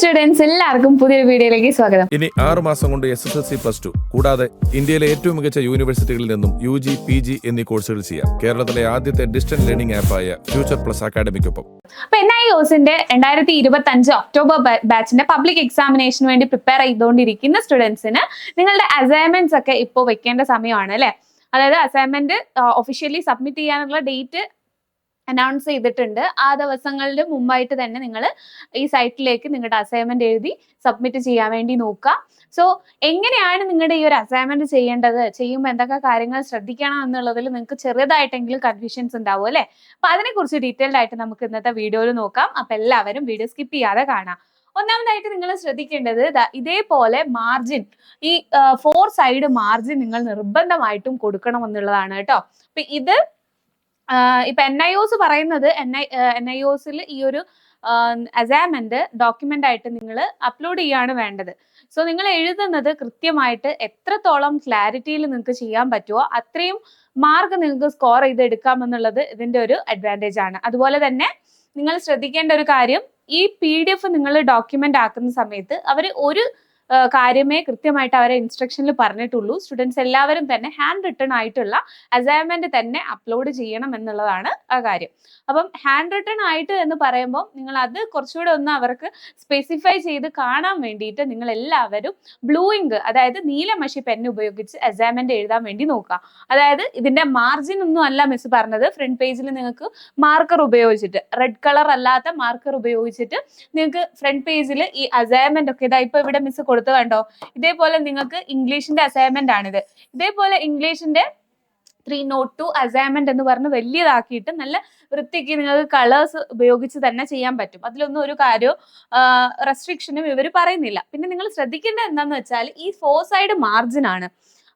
Students എല്ലാവർക്കും പുതിയൊരു വീഡിയോയിലേക്ക് സ്വാഗതം. ഇനി ആറ് മാസം കൊണ്ട് S S L C plus two കൂടാതെ ഇന്ത്യയിലെ ഏറ്റവും മികച്ച യൂണിവേഴ്സിറ്റികളിൽ നിന്നും യു ജി പി ജി എന്നീ കോഴ്സുകൾ ചെയ്യാം. കേരളത്തിലെ ആദ്യത്തെ ഡിസ്റ്റന്റ് ലേണിംഗ് ആപ്പായ ഫ്യൂച്ചർ പ്ലസ് അക്കാഡമിക്കൊപ്പം അപ്പൊ എൻ ഐ ഒസിന്റെ രണ്ടായിരത്തി ഇരുപത്തി അഞ്ച് ഒക്ടോബർ ബാച്ചിന്റെ പബ്ലിക് എക്സാമിനേഷന് വേണ്ടി പ്രിപ്പയർ ചെയ്തുകൊണ്ടിരിക്കുന്ന സ്റ്റുഡൻസിന് നിങ്ങളുടെ അസൈൻമെന്റ്സ് ഒക്കെ ഇപ്പോൾ വെക്കേണ്ട സമയമാണ് അല്ലെ? അതായത് അസൈൻമെന്റ് ഒഫീഷ്യലി സബ്മിറ്റ് ചെയ്യാനുള്ള ഡേറ്റ് അനൗൺസ് ചെയ്തിട്ടുണ്ട്. ആ ദിവസങ്ങളുടെ മുമ്പായിട്ട് തന്നെ നിങ്ങൾ ഈ സൈറ്റിലേക്ക് നിങ്ങളുടെ അസൈൻമെന്റ് എഴുതി സബ്മിറ്റ് ചെയ്യാൻ വേണ്ടി നോക്കുക. സോ എങ്ങനെയാണ് നിങ്ങളുടെ ഈ ഒരു അസൈൻമെന്റ് ചെയ്യേണ്ടത്? ചെയ്യുമ്പോൾ എന്തൊക്കെ കാര്യങ്ങൾ ശ്രദ്ധിക്കണം എന്നുള്ളതിൽ നിങ്ങൾക്ക് ചെറിയതായിട്ടെങ്കിലും കൺഫ്യൂഷൻസ് ഉണ്ടാവും അല്ലേ? അപ്പൊ അതിനെക്കുറിച്ച് ഡീറ്റെയിൽഡ് ആയിട്ട് നമുക്ക് ഇന്നത്തെ വീഡിയോയിൽ നോക്കാം. അപ്പൊ എല്ലാവരും വീഡിയോ സ്കിപ്പ് ചെയ്യാതെ കാണാം. ഒന്നാമതായിട്ട് നിങ്ങൾ ശ്രദ്ധിക്കേണ്ടത് ഇതേപോലെ മാർജിൻ ഈ ഫോർ സൈഡ് മാർജിൻ നിങ്ങൾ നിർബന്ധമായിട്ടും കൊടുക്കണം എന്നുള്ളതാണ് കേട്ടോ. അപ്പൊ ഇത് ഇപ്പൊ എൻ ഐ ഒസ് പറയുന്നത് എൻ ഐ എൻ ഐ ഒസിൽ ഈ ഒരു അസൈൻമെന്റ് ഡോക്യുമെന്റ് ആയിട്ട് നിങ്ങൾ അപ്ലോഡ് ചെയ്യാണ് വേണ്ടത്. സോ നിങ്ങൾ എഴുതുന്നത് കൃത്യമായിട്ട് എത്രത്തോളം ക്ലാരിറ്റിയിൽ നിങ്ങൾക്ക് ചെയ്യാൻ പറ്റുമോ അത്രയും മാർക്ക് നിങ്ങൾക്ക് സ്കോർ ചെയ്ത് എടുക്കാമെന്നുള്ളത് ഇതിന്റെ ഒരു അഡ്വാന്റേജ് ആണ്. അതുപോലെ തന്നെ നിങ്ങൾ ശ്രദ്ധിക്കേണ്ട ഒരു കാര്യം ഈ പി ഡി എഫ് നിങ്ങൾ ഡോക്യുമെന്റ് ആക്കുന്ന സമയത്ത് അവർ ഒരു കാര്യമേ കൃത്യമായിട്ട് അവരെ ഇൻസ്ട്രക്ഷനിൽ പറഞ്ഞിട്ടുള്ളൂ. സ്റ്റുഡൻസ് എല്ലാവരും തന്നെ ഹാൻഡ് റിട്ടൺ ആയിട്ടുള്ള അസൈൻമെന്റ് തന്നെ അപ്ലോഡ് ചെയ്യണം എന്നുള്ളതാണ് ആ കാര്യം. അപ്പം ഹാൻഡ് റിട്ടൺ ആയിട്ട് എന്ന് പറയുമ്പോൾ നിങ്ങൾ അത് കുറച്ചുകൂടെ ഒന്ന് അവർക്ക് സ്പെസിഫൈ ചെയ്ത് കാണാൻ വേണ്ടിയിട്ട് നിങ്ങൾ എല്ലാവരും ബ്ലൂയിങ് ഇങ്ക് അതായത് നീലമഷി പെൻ ഉപയോഗിച്ച് അസൈൻമെന്റ് എഴുതാൻ വേണ്ടി നോക്കുക. അതായത് ഇതിന്റെ മാർജിൻ ഒന്നും അല്ല മിസ് പറഞ്ഞത്. ഫ്രണ്ട് പേജിൽ നിങ്ങൾക്ക് മാർക്കർ ഉപയോഗിച്ചിട്ട് റെഡ് കളർ അല്ലാത്ത മാർക്കർ ഉപയോഗിച്ചിട്ട് നിങ്ങൾക്ക് ഫ്രണ്ട് പേജിൽ ഈ അസൈൻമെന്റ് ഒക്കെ ഇതാ ഇപ്പൊ ഇവിടെ മിസ് കൊടുത്തു കണ്ടോ? ഇതേപോലെ നിങ്ങൾക്ക് ഇംഗ്ലീഷിന്റെ അസൈൻമെന്റ് ആണിത്. ഇതേപോലെ ഇംഗ്ലീഷിന്റെ ത്രീ നോട്ട് ടു അസൈൻമെന്റ് എന്ന് പറഞ്ഞ് വലിയതാക്കിയിട്ട് നല്ല വൃത്തിക്ക് നിങ്ങൾക്ക് കളേഴ്സ് ഉപയോഗിച്ച് തന്നെ ചെയ്യാൻ പറ്റും. അതിലൊന്നും ഒരു കാര്യവും റെസ്ട്രിക്ഷനും ഇവർ പറയുന്നില്ല. പിന്നെ നിങ്ങൾ ശ്രദ്ധിക്കേണ്ടത് എന്താണെന്ന് വെച്ചാൽ ഈ ഫോർ സൈഡ് മാർജിൻ ആണ്.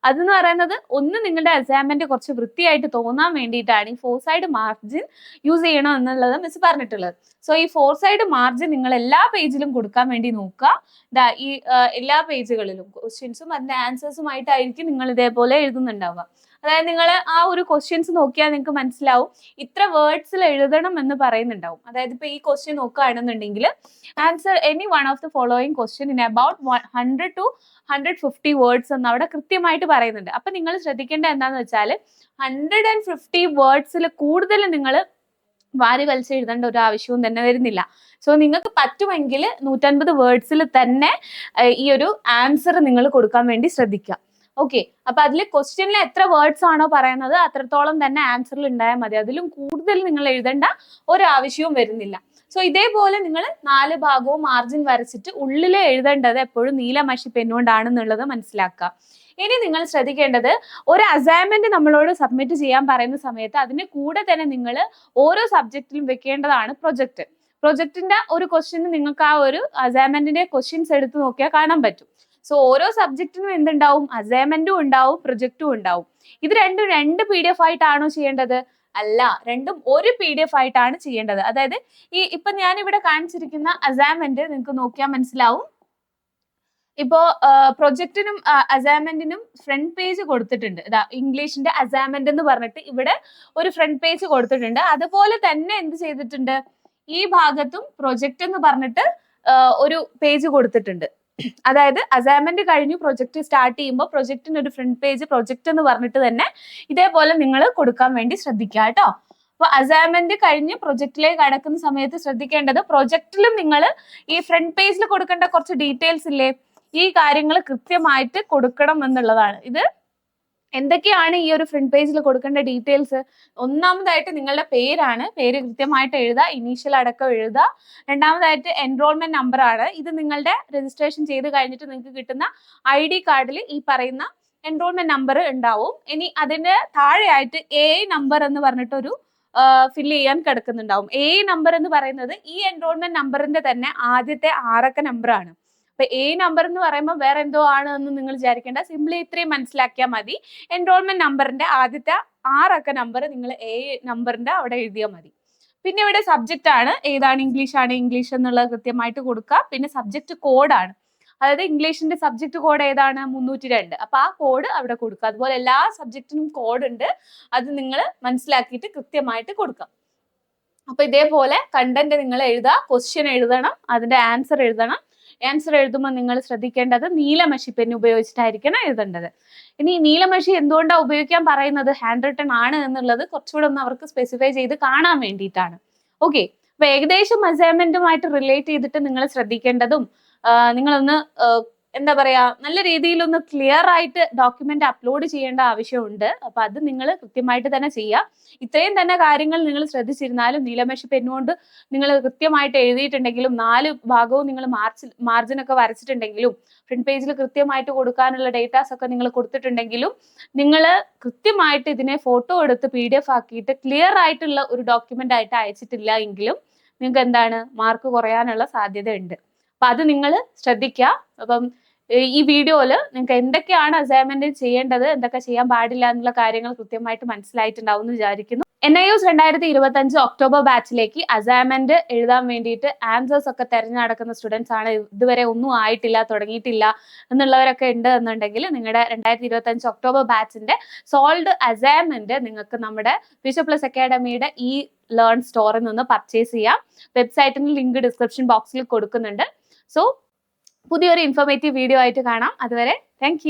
അതെന്ന് പറയുന്നത് ഒന്ന് നിങ്ങളുടെ അസൈൻമെന്റ് കുറച്ച് വൃത്തിയായിട്ട് തോന്നാൻ വേണ്ടിയിട്ടാണ് ഈ ഫോർ സൈഡ് മാർജിൻ യൂസ് ചെയ്യണം എന്നുള്ളത് മിസ് പറഞ്ഞിട്ടുള്ളത്. സോ ഈ ഫോർ സൈഡ് മാർജിൻ നിങ്ങൾ എല്ലാ പേജിലും കൊടുക്കാൻ വേണ്ടി നോക്കുക. ഈ എല്ലാ പേജുകളിലും ക്വസ്റ്റ്യൻസും അതിന്റെ ആൻസേഴ്സുമായിട്ടായിരിക്കും നിങ്ങൾ ഇതേപോലെ എഴുതുന്നുണ്ടാവുക. അതായത് നിങ്ങൾ ആ ഒരു ക്വസ്റ്റ്യൻസ് നോക്കിയാൽ നിങ്ങൾക്ക് മനസ്സിലാവും. ഇത്ര വേർഡ്സിൽ എഴുതണം എന്ന് പറയുന്നുണ്ടാവും. അതായത് ഇപ്പൊ ഈ ക്വസ്റ്റ്യൻ നോക്കുകയാണെന്നുണ്ടെങ്കിൽ answer any one of the following question in about hundred to hundred fifty words എന്ന് അവിടെ കൃത്യമായിട്ട് പറയുന്നുണ്ട്. അപ്പൊ നിങ്ങൾ ശ്രദ്ധിക്കേണ്ട എന്താണെന്ന് വെച്ചാൽ ഹൺഡ്രഡ് ആൻഡ് ഫിഫ്റ്റി വേർഡ്സിൽ കൂടുതൽ നിങ്ങൾ വാരി വലിച്ച് എഴുതേണ്ട ഒരു ആവശ്യവും തന്നെ വരുന്നില്ല. സോ നിങ്ങൾക്ക് പറ്റുമെങ്കിൽ നൂറ്റൻപത് വേർഡ്സിൽ തന്നെ ഈ ഒരു ആൻസർ നിങ്ങൾ കൊടുക്കാൻ വേണ്ടി ശ്രദ്ധിക്കുക. ഓക്കെ അപ്പൊ അതിൽ ക്വസ്റ്റ്യനിൽ എത്ര വേർഡ്സ് ആണോ പറയുന്നത് അത്രത്തോളം തന്നെ ആൻസറിൽ ഉണ്ടായാൽ മതി. അതിലും കൂടുതൽ നിങ്ങൾ എഴുതേണ്ട ഒരാവശ്യവും വരുന്നില്ല. സോ ഇതേപോലെ നിങ്ങൾ നാല് ഭാഗവും മാർജിൻ വരച്ചിട്ട് ഉള്ളിൽ എഴുതേണ്ടത് എപ്പോഴും നീല മഷി പെന്നുകൊണ്ടാണെന്നുള്ളത് മനസ്സിലാക്കുക. ഇനി നിങ്ങൾ ശ്രദ്ധിക്കേണ്ടത് ഒരു അസൈൻമെന്റ് നമ്മളോട് സബ്മിറ്റ് ചെയ്യാൻ പറയുന്ന സമയത്ത് അതിന് കൂടെ തന്നെ നിങ്ങൾ ഓരോ സബ്ജക്റ്റിലും വെക്കേണ്ടതാണ് പ്രൊജക്ട് പ്രൊജക്ടിന്റെ ഒരു ക്വസ്റ്റ്യന് നിങ്ങൾക്ക് ആ ഒരു അസൈൻമെന്റിന്റെ ക്വസ്റ്റ്യൻസ് എടുത്ത് നോക്കിയാൽ കാണാൻ പറ്റും. സോ ഓരോ സബ്ജക്റ്റിനും എന്തുണ്ടാവും? അസൈൻമെന്റും ഉണ്ടാവും പ്രൊജക്റ്റും ഉണ്ടാവും. ഇത് രണ്ടും രണ്ട് പി ഡി എഫ് ആയിട്ടാണോ ചെയ്യേണ്ടത്? അല്ല രണ്ടും ഒരു പി ഡി എഫ് ആയിട്ടാണ് ചെയ്യേണ്ടത്. അതായത് ഈ ഇപ്പൊ ഞാൻ ഇവിടെ കാണിച്ചിരിക്കുന്ന അസൈൻമെന്റ് നിങ്ങൾക്ക് നോക്കിയാൽ മനസ്സിലാവും. ഇപ്പോ പ്രൊജക്റ്റിനും അസൈൻമെന്റിനും ഫ്രണ്ട് പേജ് കൊടുത്തിട്ടുണ്ട്. ഇതാ ഇംഗ്ലീഷിന്റെ അസൈൻമെന്റ് എന്ന് പറഞ്ഞിട്ട് ഇവിടെ ഒരു ഫ്രണ്ട് പേജ് കൊടുത്തിട്ടുണ്ട്. അതുപോലെ തന്നെ എന്ത് ചെയ്തിട്ടുണ്ട്? ഈ ഭാഗത്തും പ്രൊജക്റ്റ് എന്ന് പറഞ്ഞിട്ട് ഒരു പേജ് കൊടുത്തിട്ടുണ്ട്. അതായത് അസൈൻമെന്റ് കഴിഞ്ഞു പ്രൊജക്ട് സ്റ്റാർട്ട് ചെയ്യുമ്പോൾ പ്രൊജക്ടിന് ഒരു ഫ്രണ്ട് പേജ് പ്രൊജക്ട് എന്ന് പറഞ്ഞിട്ട് തന്നെ ഇതേപോലെ നിങ്ങൾ കൊടുക്കാൻ വേണ്ടി ശ്രദ്ധിക്കുക കേട്ടോ. അപ്പൊ അസൈൻമെന്റ് കഴിഞ്ഞ് പ്രൊജക്റ്റിലേക്ക് കടക്കുന്ന സമയത്ത് ശ്രദ്ധിക്കേണ്ടത് പ്രൊജക്റ്റിലും നിങ്ങൾ ഈ ഫ്രണ്ട് പേജിൽ കൊടുക്കേണ്ട കുറച്ച് ഡീറ്റെയിൽസ് ഇല്ലേ? ഈ കാര്യങ്ങൾ കൃത്യമായിട്ട് കൊടുക്കണം എന്നുള്ളതാണ്. ഇത് എന്തൊക്കെയാണ് ഈ ഒരു ഫ്രണ്ട് പേജിൽ കൊടുക്കേണ്ട ഡീറ്റെയിൽസ് ഒന്നാമതായിട്ട് നിങ്ങളുടെ പേരാണ്. പേര് കൃത്യമായിട്ട് എഴുതുക. ഇനീഷ്യൽ അടക്കം എഴുതുക. രണ്ടാമതായിട്ട് എൻറോൾമെന്റ് നമ്പർ ആണ്. ഇത് നിങ്ങളുടെ രജിസ്ട്രേഷൻ ചെയ്ത് കഴിഞ്ഞിട്ട് നിങ്ങൾക്ക് കിട്ടുന്ന ഐ ഡി കാർഡിൽ ഈ പറയുന്ന എൻറോൾമെന്റ് നമ്പർ ഉണ്ടാവും. ഇനി അതിന്റെ താഴെയായിട്ട് എ നമ്പർ എന്ന് പറഞ്ഞിട്ടൊരു ഫില്ല് ചെയ്യാൻ കിടക്കുന്നുണ്ടാവും. എ നമ്പർ എന്ന് പറയുന്നത് ഈ എൻറോൾമെന്റ് നമ്പറിന്റെ തന്നെ ആദ്യത്തെ ആറക്ക നമ്പറാണ് അപ്പൊ എ നമ്പർ എന്ന് പറയുമ്പോൾ വേറെ എന്തോ ആണ് എന്ന് നിങ്ങൾ വിചാരിക്കേണ്ട. സിംപ്ലി ഇത്രയും മനസ്സിലാക്കിയാൽ മതി. എൻറോൾമെന്റ് നമ്പറിന്റെ ആദ്യത്തെ ആറക്ക നമ്പർ നിങ്ങൾ എ നമ്പറിന്റെ അവിടെ എഴുതിയാൽ മതി. പിന്നെ ഇവിടെ സബ്ജക്റ്റ് ആണ്. ഏതാണ് ഇംഗ്ലീഷ് ആണ്? ഇംഗ്ലീഷ് എന്നുള്ളത് കൃത്യമായിട്ട് കൊടുക്കുക പിന്നെ സബ്ജക്റ്റ് കോഡാണ് അതായത് ഇംഗ്ലീഷിന്റെ സബ്ജക്ട് കോഡ് ഏതാണ്? മുന്നൂറ്റി രണ്ട് അപ്പൊ ആ കോഡ് അവിടെ കൊടുക്കുക അതുപോലെ എല്ലാ സബ്ജക്റ്റിനും കോഡ് ഉണ്ട്. അത് നിങ്ങൾ മനസ്സിലാക്കിയിട്ട് കൃത്യമായിട്ട് കൊടുക്കാം. അപ്പൊ ഇതേപോലെ കണ്ടന്റ് നിങ്ങൾ എഴുതുക. ക്വസ്റ്റ്യൻ എഴുതണം. അതിന്റെ ആൻസർ എഴുതണം. ആൻസർ എഴുതുമ്പോൾ നിങ്ങൾ ശ്രദ്ധിക്കേണ്ടത് നീലമഷി പെൻ ഉപയോഗിച്ചിട്ടായിരിക്കണം എഴുതേണ്ടത്. ഇനി നീലമഷി എന്തുകൊണ്ടാണ് ഉപയോഗിക്കാൻ പറയുന്നത്? ഹാൻഡ് റിട്ടൺ ആണ് എന്നുള്ളത് കുറച്ചുകൂടെ ഒന്ന് അവർക്ക് സ്പെസിഫൈ ചെയ്ത് കാണാൻ വേണ്ടിയിട്ടാണ്. ഓക്കെ അപ്പൊ ഏകദേശം അസൈൻമെന്റുമായിട്ട് റിലേറ്റ് ചെയ്തിട്ട് നിങ്ങൾ ശ്രദ്ധിക്കേണ്ടതും നിങ്ങളൊന്ന് എന്താ പറയാ നല്ല രീതിയിൽ ഒന്ന് ക്ലിയർ ആയിട്ട് ഡോക്യുമെന്റ് അപ്ലോഡ് ചെയ്യേണ്ട ആവശ്യമുണ്ട്. അപ്പൊ അത് നിങ്ങൾ കൃത്യമായിട്ട് തന്നെ ചെയ്യുക ഇത്രയും തന്നെ കാര്യങ്ങൾ നിങ്ങൾ ശ്രദ്ധിച്ചിരുന്നാലും നീലമേശ പെന്നുകൊണ്ട് നിങ്ങൾ കൃത്യമായിട്ട് എഴുതിയിട്ടുണ്ടെങ്കിലും നാല് ഭാഗവും നിങ്ങൾ മാർച്ച് മാർജിനൊക്കെ വരച്ചിട്ടുണ്ടെങ്കിലും ഫ്രണ്ട് പേജിൽ കൃത്യമായിട്ട് കൊടുക്കാനുള്ള ഡേറ്റാസ് ഒക്കെ നിങ്ങൾ കൊടുത്തിട്ടുണ്ടെങ്കിലും നിങ്ങൾ കൃത്യമായിട്ട് ഇതിനെ ഫോട്ടോ എടുത്ത് പി ഡി എഫ് ആക്കിയിട്ട് ക്ലിയർ ആയിട്ടുള്ള ഒരു ഡോക്യുമെന്റ് ആയിട്ട് അയച്ചിട്ടില്ല എങ്കിലും നിങ്ങൾക്ക് എന്താണ് മാർക്ക് കുറയാനുള്ള സാധ്യത ഉണ്ട് അപ്പൊ അത് നിങ്ങൾ ശ്രദ്ധിക്കുക അപ്പം ഈ വീഡിയോയിൽ നിങ്ങൾക്ക് എന്തൊക്കെയാണ് അസൈൻമെന്റ് ചെയ്യേണ്ടത് എന്തൊക്കെ ചെയ്യാൻ പാടില്ല എന്നുള്ള കാര്യങ്ങൾ കൃത്യമായിട്ട് മനസ്സിലായിട്ടുണ്ടാവും എന്ന് വിചാരിക്കുന്നു. എൻ ഐ എസ് രണ്ടായിരത്തി ഇരുപത്തി അഞ്ച് ഒക്ടോബർ ബാച്ചിലേക്ക് അസൈൻമെന്റ് എഴുതാൻ വേണ്ടിയിട്ട് ആൻസേഴ്സ് ഒക്കെ തെരഞ്ഞെടുക്കുന്ന സ്റ്റുഡൻസ് ആണ്. ഇതുവരെ ഒന്നും ആയിട്ടില്ല തുടങ്ങിയിട്ടില്ല എന്നുള്ളവരൊക്കെ ഉണ്ട് എന്നുണ്ടെങ്കിൽ നിങ്ങളുടെ രണ്ടായിരത്തി ഇരുപത്തി അഞ്ച് ഒക്ടോബർ ബാച്ചിന്റെ സോൾഡ് അസൈൻമെന്റ് നിങ്ങൾക്ക് നമ്മുടെ വിശ്വ പ്ലസ് അക്കാഡമിയുടെ ഈ ലേൺ സ്റ്റോറിൽ നിന്ന് പർച്ചേസ് ചെയ്യാം. വെബ്സൈറ്റിന് ലിങ്ക് ഡിസ്ക്രിപ്ഷൻ ബോക്സിൽ കൊടുക്കുന്നുണ്ട്. സോ പുതിയൊരു ഇൻഫോർമേറ്റീവ് വീഡിയോ ആയിട്ട് കാണാം. അതുവരെ താങ്ക്